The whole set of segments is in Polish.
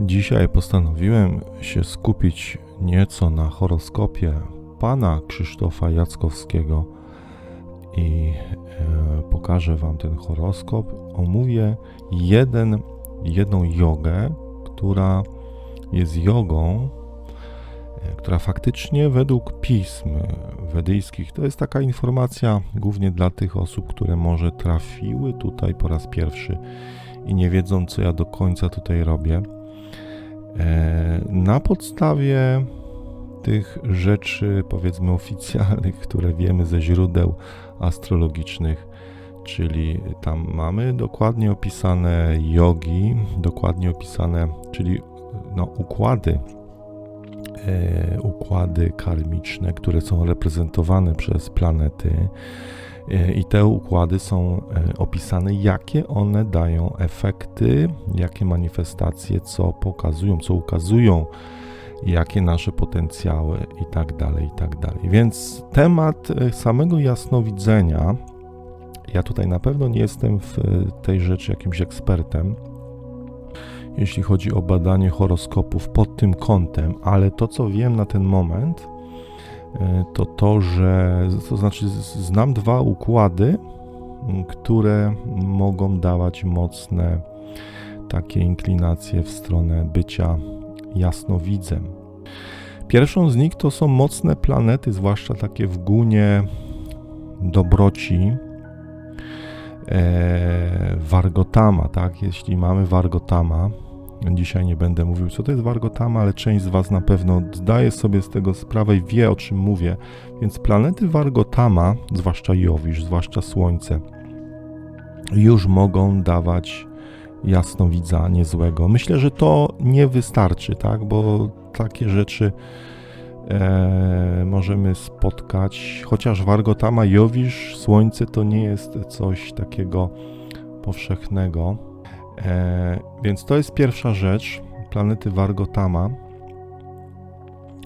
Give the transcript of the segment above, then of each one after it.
Dzisiaj postanowiłem się skupić nieco na horoskopie pana Krzysztofa Jackowskiego i e, pokażę wam ten horoskop. Omówię jeden, jedną jogę, która jest jogą, e, która faktycznie według pism wedyjskich to jest taka informacja głównie dla tych osób, które może trafiły tutaj po raz pierwszy i nie wiedzą, co ja do końca tutaj robię. E, na podstawie tych rzeczy, powiedzmy, oficjalnych, które wiemy ze źródeł astrologicznych, czyli tam mamy dokładnie opisane jogi, dokładnie opisane, czyli no, układy, e, układy karmiczne, które są reprezentowane przez planety. E, I te układy są e, opisane, jakie one dają efekty, jakie manifestacje, co pokazują, co ukazują, jakie nasze potencjały i tak dalej, i tak. Więc temat e, samego jasnowidzenia, ja tutaj na pewno nie jestem w tej rzeczy jakimś ekspertem, jeśli chodzi o badanie horoskopów pod tym kątem, ale to, co wiem na ten moment, to to, że to znaczy znam dwa układy, które mogą dawać mocne takie inklinacje w stronę bycia jasnowidzem. Pierwszą z nich to są mocne planety, zwłaszcza takie w gunie dobroci, e, Wargotama, tak? Jeśli mamy Wargotama, Dzisiaj nie będę mówił, co to jest Wargotama, ale część z Was na pewno zdaje sobie z tego sprawę i wie, o czym mówię. Więc planety Wargotama, zwłaszcza Jowisz, zwłaszcza Słońce, już mogą dawać jasnowidza niezłego. Myślę, że to nie wystarczy, tak? Bo takie rzeczy e, możemy spotkać, chociaż Wargotama, Jowisz, Słońce to nie jest coś takiego powszechnego. E, więc to jest pierwsza rzecz. Planety Wargotama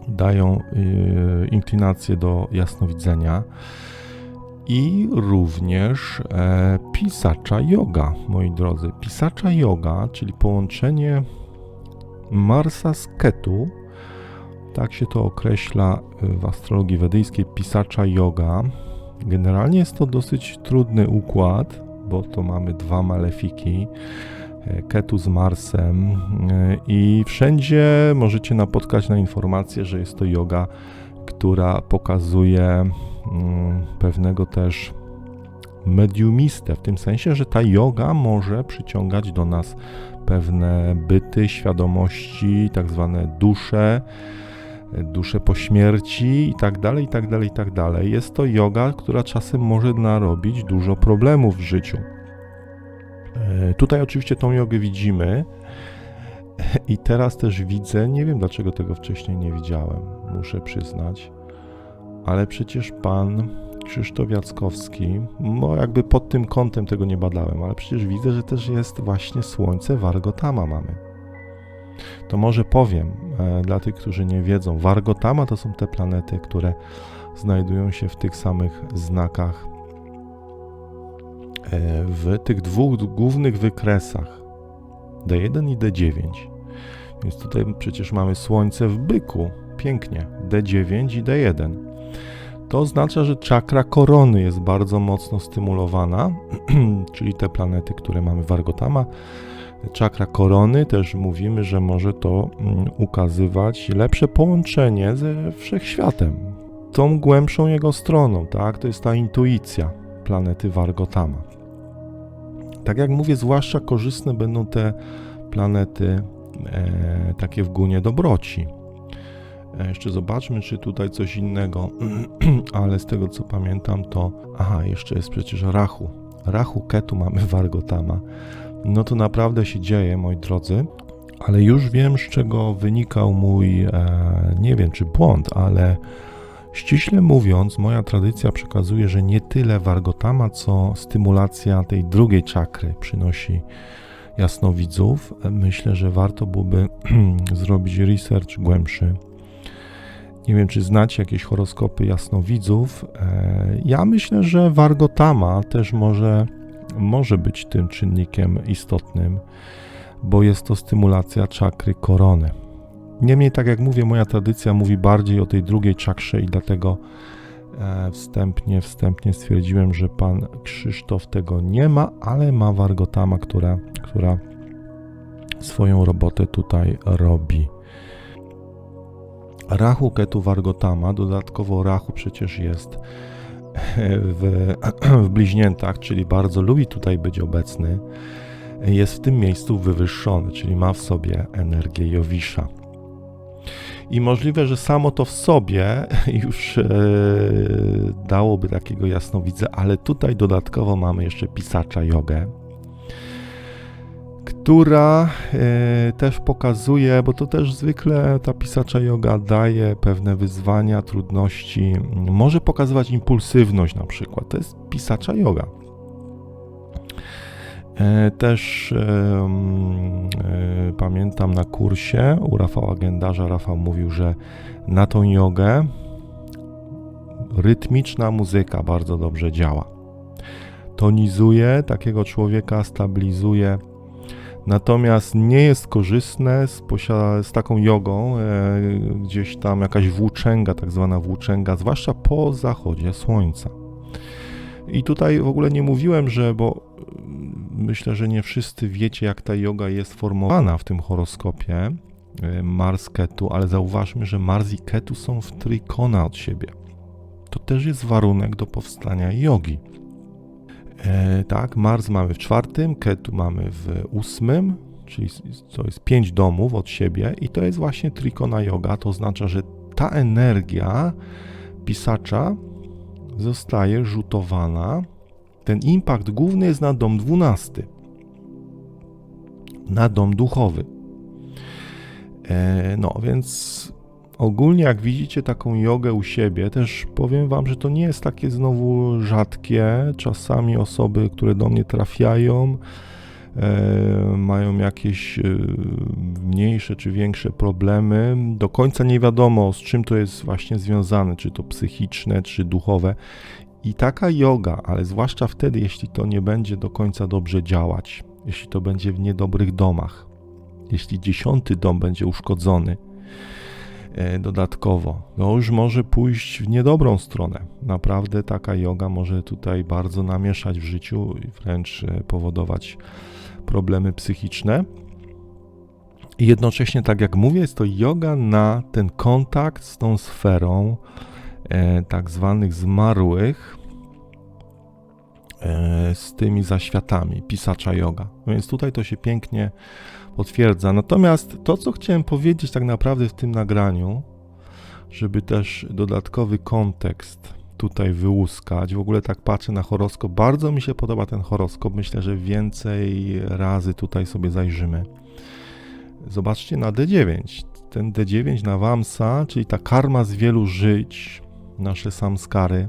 dają y, inklinację do jasnowidzenia i również e, pisacza yoga, moi drodzy. Pisacza yoga, czyli połączenie Marsa z Ketu, tak się to określa w astrologii wedyjskiej, pisacza yoga. Generalnie jest to dosyć trudny układ, bo to mamy dwa malefiki. Ketu z Marsem e, i wszędzie możecie napotkać na informację, że jest to yoga, która pokazuje mm, pewnego też mediumistę, w tym sensie, że ta yoga może przyciągać do nas pewne byty, świadomości, tak zwane dusze, dusze po śmierci i tak dalej, i tak dalej, i tak dalej. Jest to yoga, która czasem może narobić dużo problemów w życiu. E, tutaj oczywiście tą jogę widzimy i teraz też widzę, nie wiem dlaczego tego wcześniej nie widziałem, muszę przyznać, ale przecież pan Krzysztof Jackowski, no jakby pod tym kątem tego nie badałem, ale przecież widzę, że też jest właśnie Słońce Wargotama mamy. To może powiem e, dla tych, którzy nie wiedzą, Wargotama to są te planety, które znajdują się w tych samych znakach E, w tych dwóch głównych wykresach D1 i D9. Więc tutaj przecież mamy Słońce w byku. Pięknie. D9 i D1. To oznacza, że czakra korony jest bardzo mocno stymulowana, czyli te planety, które mamy w Argotama. Czakra korony też mówimy, że może to mm, ukazywać lepsze połączenie ze wszechświatem, tą głębszą jego stroną, tak? To jest ta intuicja planety Wargotama. Tak jak mówię, zwłaszcza korzystne będą te planety e, takie w gunie dobroci. E, jeszcze zobaczmy, czy tutaj coś innego, ale z tego co pamiętam, to. Aha, jeszcze jest przecież Rachu. Rachu Ketu mamy Wargotama. No to naprawdę się dzieje, moi drodzy, ale już wiem, z czego wynikał mój, e, nie wiem czy błąd, ale Ściśle mówiąc, moja tradycja przekazuje, że nie tyle wargotama, co stymulacja tej drugiej czakry przynosi jasnowidzów. Myślę, że warto byłoby zrobić research głębszy. Nie wiem, czy znacie jakieś horoskopy jasnowidzów. E, ja myślę, że wargotama też może, może być tym czynnikiem istotnym bo jest to stymulacja czakry korony. Niemniej, tak jak mówię, moja tradycja mówi bardziej o tej drugiej czakrze i dlatego e, wstępnie, wstępnie stwierdziłem, że pan Krzysztof tego nie ma, ale ma wargotama, która, która swoją robotę tutaj robi. Rahu Ketu Wargotama, dodatkowo Rahu przecież jest w, w bliźniętach, czyli bardzo lubi tutaj być obecny, jest w tym miejscu wywyższony, czyli ma w sobie energię Jowisza. I możliwe, że samo to w sobie już e, dałoby takiego jasnowidza, ale tutaj dodatkowo mamy jeszcze pisacza jogę, która e, też pokazuje, bo to też zwykle ta pisacza yoga daje pewne wyzwania, trudności, może pokazywać impulsywność na przykład. To jest pisacza yoga. E, też e, pamiętam na kursie u Rafała Gendarza, Rafał mówił, że na tą jogę rytmiczna muzyka bardzo dobrze działa. Tonizuje takiego człowieka, stabilizuje Natomiast nie jest korzystne z, z taką jogą, e, gdzieś tam jakaś włóczęga, tak zwana włóczęga, zwłaszcza po zachodzie słońca. I tutaj w ogóle nie mówiłem, że, bo myślę, że nie wszyscy wiecie, jak ta yoga jest formowana w tym horoskopie e, Mars Ketu, ale zauważmy, że Mars i Ketu są w trójkąta od siebie. To też jest warunek do powstania jogi. E, tak, Mars mamy w czwartym, Ketu mamy w ósmym, czyli to jest pięć domów od siebie i to jest właśnie Trikona Yoga, to oznacza, że ta energia pisacza zostaje rzutowana. Ten impact główny jest na dom dwunasty, na dom duchowy. E, no więc Ogólnie, jak widzicie taką jogę u siebie, też powiem Wam, że to nie jest takie znowu rzadkie. Czasami osoby, które do mnie trafiają, e, mają jakieś e, mniejsze czy większe problemy. Do końca nie wiadomo, z czym to jest właśnie związane, czy to psychiczne, czy duchowe. I taka yoga, ale zwłaszcza wtedy, jeśli to nie będzie do końca dobrze działać, jeśli to będzie w niedobrych domach, jeśli dziesiąty dom będzie uszkodzony, E, dodatkowo. No już może pójść w niedobrą stronę. Naprawdę taka yoga może tutaj bardzo namieszać w życiu i wręcz e, powodować problemy psychiczne. I jednocześnie, tak jak mówię, jest to yoga na ten kontakt z tą sferą tak zwanych zmarłych, e, z tymi zaświatami, pisacza yoga. No więc tutaj to się pięknie potwierdza. Natomiast to, co chciałem powiedzieć tak naprawdę w tym nagraniu, żeby też dodatkowy kontekst tutaj wyłuskać. W ogóle tak patrzę na horoskop. Bardzo mi się podoba ten horoskop. Myślę, że więcej razy tutaj sobie zajrzymy. Zobaczcie na D9. Ten D9 na Wamsa, czyli ta karma z wielu żyć, nasze samskary.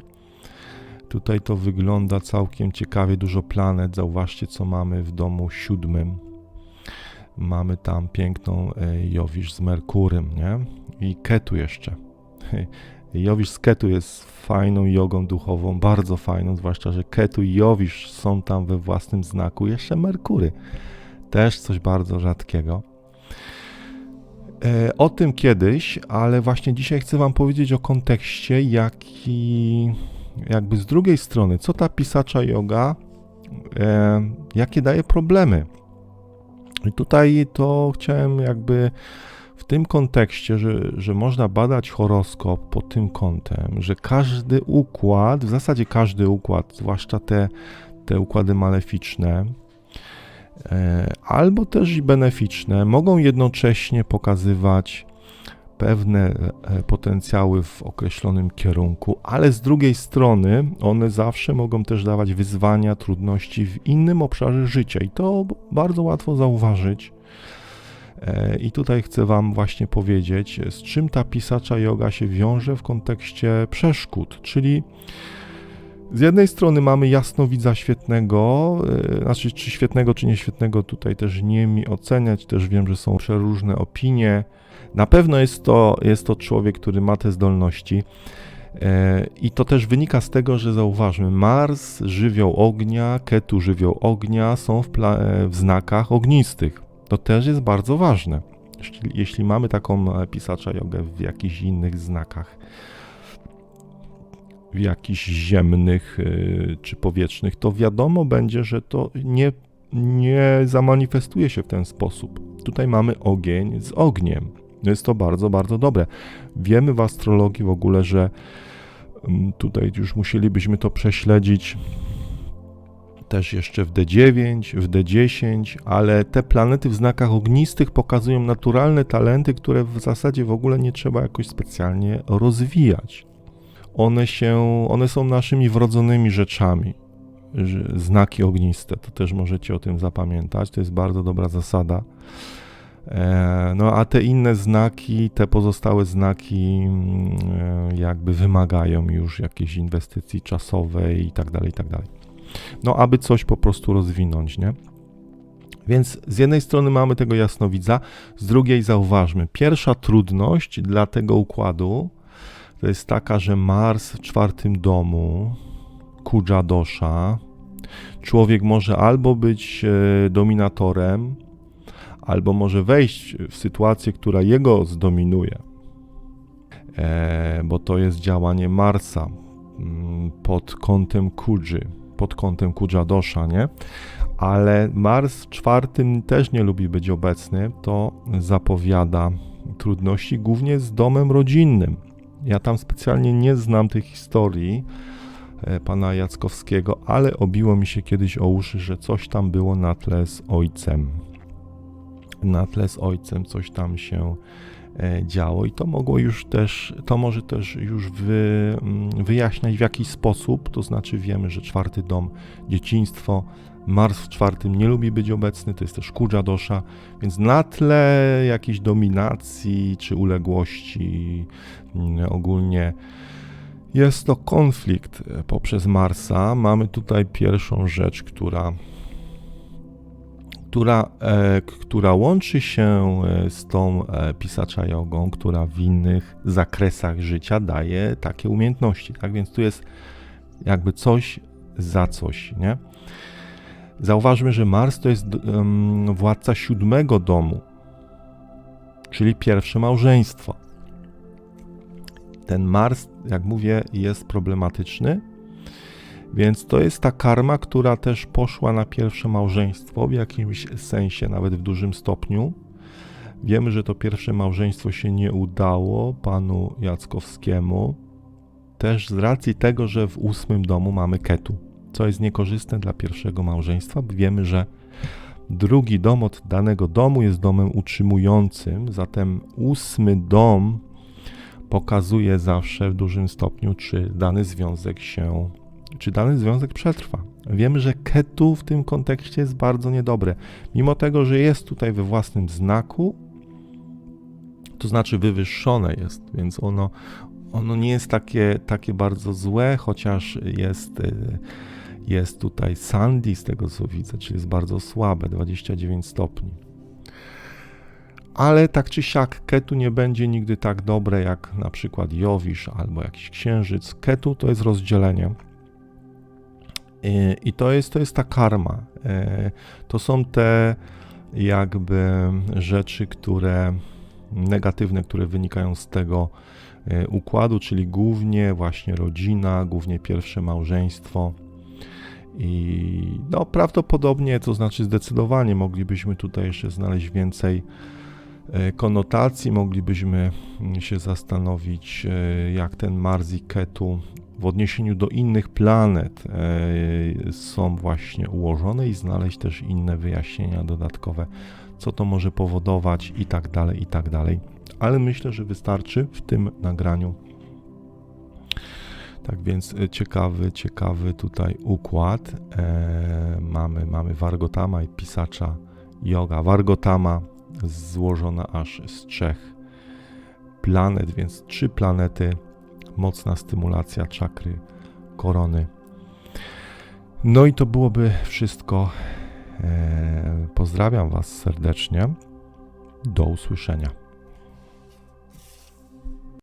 Tutaj to wygląda całkiem ciekawie, dużo planet. Zauważcie, co mamy w domu siódmym mamy tam piękną e, Jowisz z Merkurym, nie? I Ketu jeszcze. Jowisz z Ketu jest fajną jogą duchową, bardzo fajną, zwłaszcza, że Ketu i Jowisz są tam we własnym znaku. Jeszcze Merkury, też coś bardzo rzadkiego. E, o tym kiedyś, ale właśnie dzisiaj chcę Wam powiedzieć o kontekście, jaki jakby z drugiej strony, co ta pisacza yoga, e, jakie daje problemy. I tutaj to chciałem jakby w tym kontekście, że, że można badać horoskop pod tym kątem, że każdy układ, w zasadzie każdy układ, zwłaszcza te, te układy maleficzne, e, albo też i beneficzne, mogą jednocześnie pokazywać pewne e, potencjały w określonym kierunku, ale z drugiej strony one zawsze mogą też dawać wyzwania, trudności w innym obszarze życia i to bardzo łatwo zauważyć. E, I tutaj chcę Wam właśnie powiedzieć, z czym ta pisacza yoga się wiąże w kontekście przeszkód, czyli z jednej strony mamy jasnowidza świetnego, e, znaczy czy świetnego, czy nieświetnego, tutaj też nie mi oceniać, też wiem, że są przeróżne opinie, na pewno jest to, jest to człowiek, który ma te zdolności. E, I to też wynika z tego, że zauważmy, Mars, żywioł ognia, Ketu, żywioł ognia są w, w znakach ognistych. To też jest bardzo ważne. Jeśli, mamy taką e, pisacza jogę w jakichś innych znakach, jakichś ziemnych y, czy powietrznych, to wiadomo będzie, że to nie, nie zamanifestuje się w ten sposób. Tutaj mamy ogień z ogniem. Jest to bardzo, bardzo dobre. Wiemy w astrologii w ogóle, że mm, tutaj już musielibyśmy to prześledzić też jeszcze w D9, w D10, ale te planety w znakach ognistych pokazują naturalne talenty, które w zasadzie w ogóle nie trzeba jakoś specjalnie rozwijać. One się, one są naszymi wrodzonymi rzeczami. Znaki ogniste, to też możecie o tym zapamiętać, to jest bardzo dobra zasada. E, No a te inne znaki, te pozostałe znaki mm, e, jakby wymagają już jakiejś inwestycji czasowej i tak dalej, i tak dalej. No aby coś po prostu rozwinąć, nie? Więc z jednej strony mamy tego jasnowidza, z drugiej zauważmy, pierwsza trudność dla tego układu to jest taka, że Mars w czwartym domu, Kuja Dosha, człowiek może albo być e, dominatorem, albo może wejść w sytuację, która jego zdominuje, e, bo to jest działanie Marsa mm, pod kątem Kudży, pod kątem Kuja Dosha, nie? Ale Mars w czwartym też nie lubi być obecny, to zapowiada trudności głównie z domem rodzinnym. Ja tam specjalnie nie znam tej historii e, pana Jackowskiego, ale obiło mi się kiedyś o uszy, że coś tam było na tle z ojcem. Na tle z ojcem coś tam się e, działo i to mogło już też, to może też już wy, mm, wyjaśniać w jakiś sposób, to znaczy wiemy, że czwarty dom, dzieciństwo, Mars w czwartym nie lubi być obecny, to jest też Kudża Dosza, więc na tle jakiejś dominacji czy uległości mm, ogólnie jest to konflikt e, poprzez Marsa. Mamy tutaj pierwszą rzecz, która, która, e, która łączy się e, z tą e, pisacza jogą, która w innych zakresach życia daje takie umiejętności. Tak więc tu jest jakby coś za coś, nie? Zauważmy, że Mars to jest em, władca siódmego domu, czyli pierwsze małżeństwo. Ten Mars, jak mówię, jest problematyczny, więc to jest ta karma, która też poszła na pierwsze małżeństwo w jakimś sensie, nawet w dużym stopniu. Wiemy, że to pierwsze małżeństwo się nie udało panu Jackowskiemu, też z racji tego, że w ósmym domu mamy Ketu co jest niekorzystne dla pierwszego małżeństwa. Wiemy, że drugi dom od danego domu jest domem utrzymującym, zatem ósmy dom pokazuje zawsze w dużym stopniu, czy dany związek się, czy dany związek przetrwa. Wiemy, że Ketu w tym kontekście jest bardzo niedobre. Mimo tego, że jest tutaj we własnym znaku, to znaczy wywyższone jest, więc ono, ono nie jest takie, takie bardzo złe, chociaż jest, y, jest tutaj Sandy z tego co widzę, czyli jest bardzo słabe, 29 stopni. Ale tak czy siak Ketu nie będzie nigdy tak dobre jak na przykład Jowisz albo jakiś księżyc. Ketu to jest rozdzielenie. I, to, jest, to jest ta karma. E, To są te jakby rzeczy, które negatywne, które wynikają z tego e, układu, czyli głównie właśnie rodzina, głównie pierwsze małżeństwo. I no, prawdopodobnie, to znaczy zdecydowanie moglibyśmy tutaj jeszcze znaleźć więcej e, konotacji, moglibyśmy mm, się zastanowić, e, jak ten Mars i Ketu w odniesieniu do innych planet e, są właśnie ułożone i znaleźć też inne wyjaśnienia dodatkowe, co to może powodować i tak dalej, i tak dalej. Ale myślę, że wystarczy w tym nagraniu. Tak więc e, ciekawy, ciekawy tutaj układ. E, mamy, mamy Wargotama i pisacza yoga. Wargotama złożona aż z trzech planet, więc trzy planety, mocna stymulacja czakry korony. No i to byłoby wszystko. E, pozdrawiam Was serdecznie. Do usłyszenia.